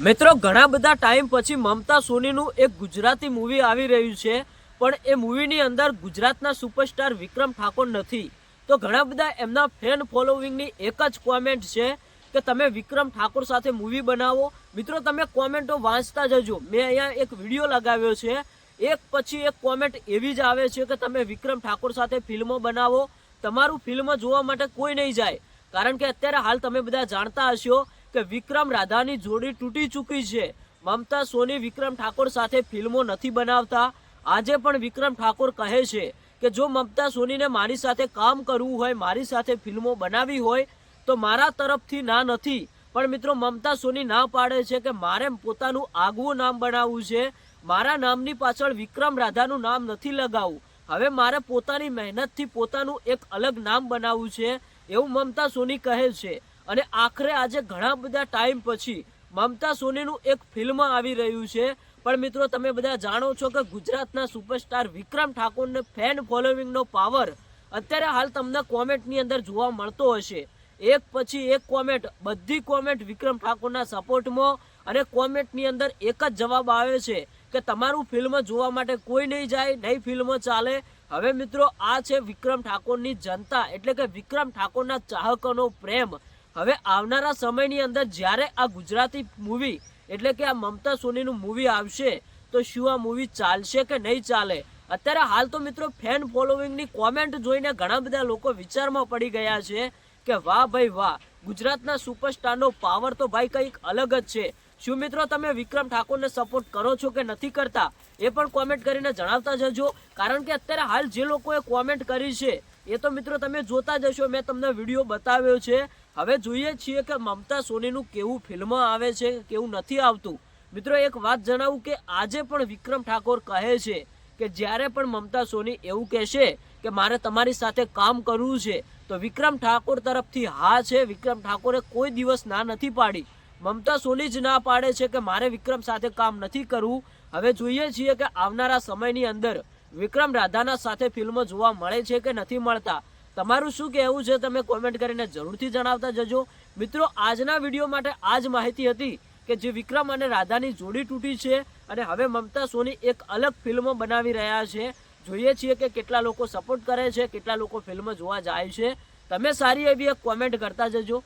મિત્રો, ઘણા બધા ટાઈમ પછી મમતા સોનીનું એક ગુજરાતી મૂવી આવી રહ્યું છે, પણ એ મૂવીની અંદર ગુજરાતના સુપરસ્ટાર વિક્રમ ઠાકોર નથી. તો ઘણા બધા એમના ફેન ફોલોવિંગની એક જ કોમેન્ટ છે કે તમે વિક્રમ ઠાકોર સાથે મૂવી બનાવો. મિત્રો, તમે કોમેન્ટો વાંચતા જજો. મેં અહીંયા એક વીડિયો લગાવ્યો છે. એક પછી એક કોમેન્ટ એવી જ આવે છે કે તમે વિક્રમ ઠાકોર સાથે ફિલ્મો બનાવો. તમારું ફિલ્મ જોવા માટે કોઈ નહીં જાય. કારણ કે અત્યારે હાલ તમે બધા જાણતા હશો કે વિક્રમ રાધાની જોડી તૂટી ચૂકી છે. મમતા, સોની, વિક્રમ ઠાકોર સાથે ફિલ્મો નથી બનાવતા. આજે પણ વિક્રમ ઠાકોર કહે છે કે જો મમતા, સોનીને મારી સાથે કામ કરવું હોય, મારી સાથે ફિલ્મો બનાવવી હોય, તો મારા તરફથી ના નથી. પણ મિત્રો, મમતા, સોની ના પાડે છે કે મારે પોતાનું આગવું નામ બનાવવું છે. મારા નામની પાછળ વિક્રમ રાધાનું નામ નથી લગાવવું હવે મારે પોતાની મહેનતથી પોતાનું એક અલગ નામ બનાવવું છે. એવું મમતા, સોની કહે છે. અને આખરે આજે ઘણા બધા ટાઈમ પછી મમતા સોનીનું એક ફિલ્મ આવી રહ્યું છે. પણ મિત્રો, તમે બધા જાણો છો કે ગુજરાતના સુપરસ્ટાર વિક્રમ ઠાકોરને ફેન ફોલોવિંગનો પાવર અત્યારે હાલ તમને કોમેન્ટની અંદર જોવા મળતો હશે. એક પછી એક કોમેન્ટ, બધી કોમેન્ટ વિક્રમ ઠાકોરના સપોર્ટમાં અને કોમેન્ટની અંદર એક જ જવાબ આવે છે કે તમારું ફિલ્મ જોવા માટે કોઈ નહીં જાય, નહીં ફિલ્મ ચાલે. હવે મિત્રો, આ છે વિક્રમ ઠાકોરની જનતા, એટલે કે વિક્રમ ઠાકોરના ચાહકોનો પ્રેમ. હવે આવનારા સમયની અંદર જ્યારે આ ગુજરાતી મૂવી એટલે કે આ મમતા સોનીનું મૂવી આવશે, તો શું આ મૂવી ચાલશે કે નહીં ચાલે? અત્યારે હાલ તો મિત્રો ફેન ફોલોઈંગની કોમેન્ટ જોઈને ઘણા બધા લોકો વિચારમાં પડી ગયા છે કે વાહ ભાઈ વાહ, ગુજરાતના સુપરસ્ટારનો પાવર તો ભાઈ કંઈક અલગ જ છે. શું મિત્રો તમે વિક્રમ ઠાકોરને સપોર્ટ કરો છો કે નથી કરતા? એ પણ કોમેન્ટ કરીને જણાવતા જજો. કારણ કે અત્યારે હાલ જે લોકોએ કોમેન્ટ કરી છે એ તો મિત્રો તમે જોતા જશો મેં તમને વીડિયો બતાવ્યો છે. હવે જોઈએ છીએ કે મમતા સોનીનું કેવું ફિલ્મ આવે છે, કેવું નથી આવતું. મિત્રો એક વાત જણાવું કે આજે પણ વિક્રમ ઠાકોર કહે છે કે જ્યારે પણ મમતા સોની એવું કહેશે કે મારે તમારી સાથે કામ કરવું છે, તો વિક્રમ ઠાકોર તરફથી હા છે. વિક્રમ ઠાકોરે કોઈ દિવસ ના નથી પાડી. મમતા સોની જ ના પાડે છે કે મારે વિક્રમ સાથે કામ નથી કરવું. હવે જોઈએ છીએ કે આવનારા સમયની અંદર વિક્રમ રાધાના સાથે ફિલ્મો જોવા મળે છે કે નથી મળતા? તમારું શું કહેવું છે? તમે કોમેન્ટ કરીને જરૂરથી જણાવતા જજો. મિત્રો, આજના વીડિયો માટે આ જ માહિતી હતી કે જે વિક્રમ અને રાધાની જોડી તૂટી છે અને હવે મમતા સોની એક અલગ ફિલ્મ બનાવી રહ્યા છે. જોઈએ છીએ કે કેટલા લોકો સપોર્ટ કરે છે, કેટલા લોકો ફિલ્મ જોવા જાય છે. તમે સારી એવી એક કોમેન્ટ કરતા જજો.